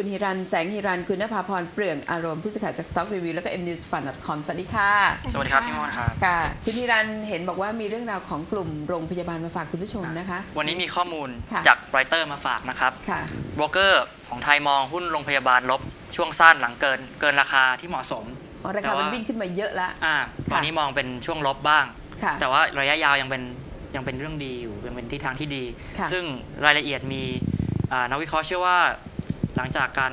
คุณฮิรันแสงฮิรัน คุณนภาพรเปลืองอารมณ์ผู้สื่อข่าวจาก Stock Review แล้วก็ mnewsfund.com สวัสดีค่ะ สวัสดีครับพี่มอนครับ ค่ะ คุณฮิรันเห็นบอกว่ามีเรื่องราวของกลุ่มโรงพยาบาลมาฝากคุณผู้ชมนะคะ วันนี้มีข้อมูลค่ะจากไรเตอร์มาฝากนะครับค่ะโบรกเกอร์ของไทยมองหุ้นโรงพยาบาลลบช่วงสั้นหลังเกินเกินราคาที่เหมาะสมอ๋อราคามันวิ่งขึ้นมาเยอะละอ่าตอนนี้มองเป็นช่วงลบบ้างค่ะแต่ว่าระยะยาวยังเป็นยังเป็นเรื่องดีอยู่ยังเป็นทิศทางที่ดีค่ะซึ่งรายละเอียดมีอ่านักวิเคราะห์เชื่อว่า หลังจากการ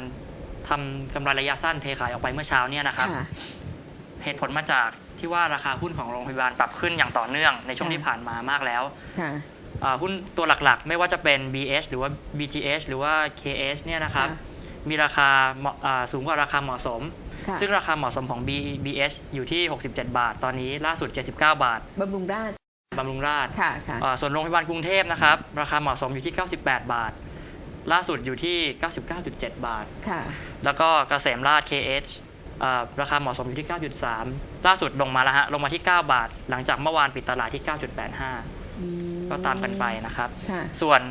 ทำกำไรระยะสั้นเทขายออกไปเมื่อเช้าเนี่ยนะครับค่ะเหตุผลมาจากที่ว่าราคาหุ้นของโรงพยาบาลปรับขึ้นอย่างต่อเนื่องในช่วงค่ะที่ผ่านมามากแล้วค่ะอ่าหุ้นตัวหลักๆ ไม่ว่าจะเป็น BH หรือว่า BTH หรือว่า KH เนี่ยนะครับค่ะมีราคาเหมาะอ่าสูงกว่าราคาเหมาะสมค่ะซึ่งราคาเหมาะสมของ B BH อยู่ที่ 67 บาท ตอนนี้ล่าสุด 79 บาทบำรุงราชบำรุงราษฎร์ค่ะค่ะอ่าส่วนโรงพยาบาลกรุงเทพนะครับ ราคาเหมาะสมอยู่ที่ 98 บาท ล่าสุดอยู่ที่ 99.7 บาท ค่ะ แล้วก็เกษมราช KH อ่าราคาเหมาะสมอยู่ที่ 9.3 ล่าสุดลงมาแล้วฮะ ลงมาที่ 9 บาท หลังจากเมื่อวานปิดตลาดที่ 9.85อืมก็ตามกันไปนะครับค่ะส่วน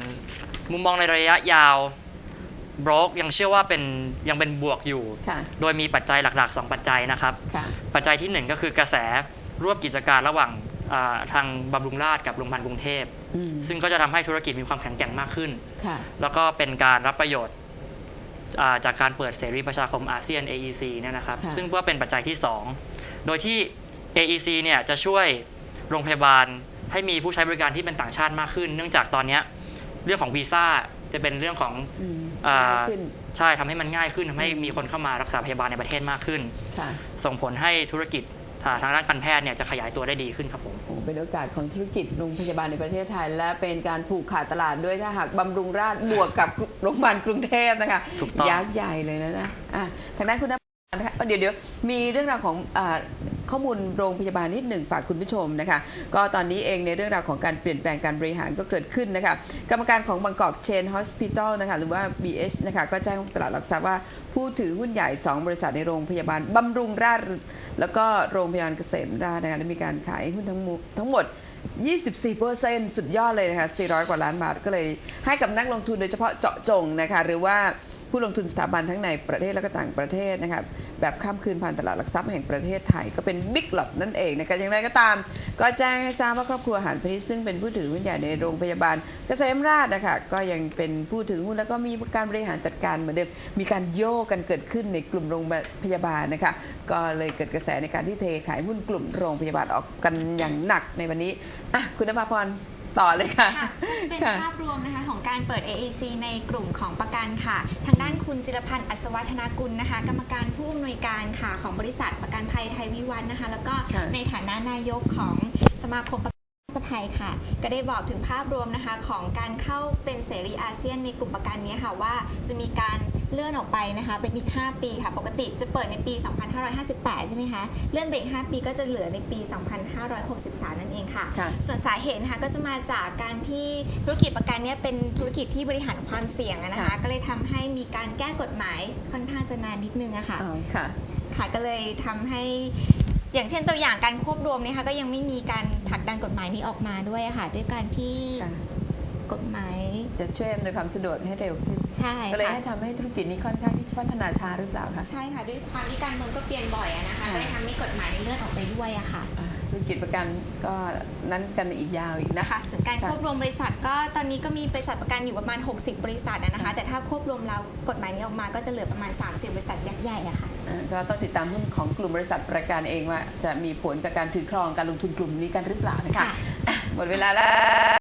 มุมมองในระยะยาวบรกยังเชื่อว่าเป็นยังเป็นบวกอยู่ค่ะโดยมีปัจจัยหลัก ๆ 2 ปัจจัยนะครับค่ะปัจจัยที่ 1 ก็คือกระแสรวบกิจการระหว่างอ่าทางบำรุงราษฎร์กับโรงพยาบาลกรุงเทพอืม ซึ่งก็จะทำให้ธุรกิจมีความแข็งแกร่งมากขึ้นค่ะแล้วก็เป็นการรับประโยชน์อ่าจากการเปิดเสรีประชาคมอาเซียน AEC เนี่ยนะครับค่ะซึ่งก็เป็นปัจจัยที่ 2 โดยที่ AEC เนี่ยจะช่วยโรงพยาบาลให้มีผู้ใช้บริการที่เป็นต่างชาติมากขึ้น เนื่องจากตอนเนี้ยเรื่องของวีซ่าจะเป็นเรื่องของอืมอ่าง่ายขึ้นใช่ทำให้มันง่ายขึ้นทำให้มีคนเข้ามารักษาพยาบาลในประเทศมากขึ้นค่ะส่งผลให้ธุรกิจอ่า ทางด้านการแพทย์เนี่ยจะขยายตัวได้ดีขึ้นครับผมโอ้เป็นโอกาสของธุรกิจโรงพยาบาลในประเทศไทย และเป็นการผูกขาดตลาดด้วยถ้าหากบำรุงราษฎร์บวกกับโรงพยาบาลกรุงเทพนะคะถูกต้องยักษ์ใหญ่เลยนะนะอะทางด้านคุณนภานะคะเดี๋ยวเดี๋ยวมีเรื่องราวของอา ข้อมูลโรงพยาบาลนิดหนึ่งฝากคุณผู้ชมนะคะ ก็ตอนนี้เองในเรื่องราวของการเปลี่ยนแปลงการบริหารก็เกิดขึ้นนะคะ กรรมการของบางกอกเชนฮอสพิทอลนะคะหรือว่า BH นะคะก็แจ้งตลาดหลักทรัพย์ว่าผู้ถือหุ้นใหญ่ 2 บริษัทในโรงพยาบาลบำรุงราษฎร์แล้วก็โรงพยาบาลเกษมราษฎร์นะคะได้มีการขายหุ้นทั้งหมดทั้งหมด24%สุดยอดเลยนะคะ400 กว่าล้านบาทก็เลยให้กับนักลงทุนโดยเฉพาะเจาะจงนะคะ หรือว่า ผู้ลงทุนสถาบันทั้งในประเทศและก็ต่างประเทศนะคะแบบข้ามคืนผ่านตลาดหลักทรัพย์แห่งประเทศไทยก็เป็นบิ๊กหลอตนั่นเองนะคะอย่างไรก็ตาม ก็แจ้งให้ทราบว่าครอบครัวหารพนิชซึ่งเป็นผู้ถือหุ้นใหญ่ในโรงพยาบาลเกษมราชนะคะก็ยังเป็นผู้ถือหุ้นแล้วก็มีการบริหารจัดการเหมือนเดิมมีการโยกกันเกิดขึ้นในกลุ่มโรงพยาบาลนะคะก็เลยเกิดกระแสในการที่เทขายหุ้นกลุ่มโรงพยาบาลออกกันอย่างหนักในวันนี้อะคุณนภาพร ต่อเลยค่ะค่ะจะเป็นค่ะภาพรวมนะคะของการเปิด AAC ในกลุ่มของประกันค่ะ ทางด้านคุณจิรพันธ์อัศวัฒนากุลนะคะ กรรมการผู้อำนวยการค่ะของบริษัทประกันภัยไทยวิวัฒน์นะคะ แล้วก็ค่ะในฐานะนายกของสมาคมประกันภัยค่ะ ก็ได้บอกถึงภาพรวมนะคะของการเข้าเป็นเสรีอาเซียนในกลุ่มประกันนี้ค่ะว่าจะมีการ เลื่อนออกไปนะคะเป็นอีก 5 ปีค่ะ ปกติจะเปิดในปี 2558 ใช่ไหมคะ เลื่อนไปอีก 5 ปีก็จะเหลือในปี 2563 นั่นเองค่ะค่ะส่วนสาเหตุนะคะก็จะมาจากการที่ธุรกิจประกันเนี่ยเป็นธุรกิจที่บริหารความเสี่ยงอะนะคะค่ะก็เลยทำให้มีการแก้กฎหมายค่อนข้างจะนานนิดนึงอะค่ะอ๋อค่ะค่ะก็เลยทำให้อย่างเช่นตัวอย่างการควบรวมเนี่ยค่ะก็ยังไม่มีการผลักดันกฎหมายนี้ออกมาด้วยอะค่ะ ด้วยการที่ค่ะ กฎหมายจะช่วยอำนวยความสะดวกให้เร็วขึ้นใช่ก็เลยค่ะให้ทำให้ธุรกิจนี้ค่อนข้างที่จะพัฒนาช้าหรือเปล่าคะใช่ค่ะด้วยความที่การเมืองก็เปลี่ยนบ่อยอะนะคะค่ะก็เลยทำให้กฎหมายในเลื่อนออกไปด้วยอะค่ะอ่าธุรกิจประกันก็นั้นกันอีกยาวอีกนะค่ะส่วนการค่ะควบรวมบริษัทก็ตอนนี้ก็มีบริษัทประกันอยู่ประมาณ 60 บริษัทอะนะคะ แต่ถ้าควบรวมแล้วกฎหมายนี้ออกมาก็จะเหลือประมาณ 30 บริษัทยักษ์ใหญ่อะค่ะอ่าก็ต้องติดตามหุ้นของกลุ่มบริษัทประกันเองว่าจะมีผลกับการถือครองการลงทุนกลุ่มนี้กันหรือเปล่านะคะค่ะอะหมดเวลาแล้ว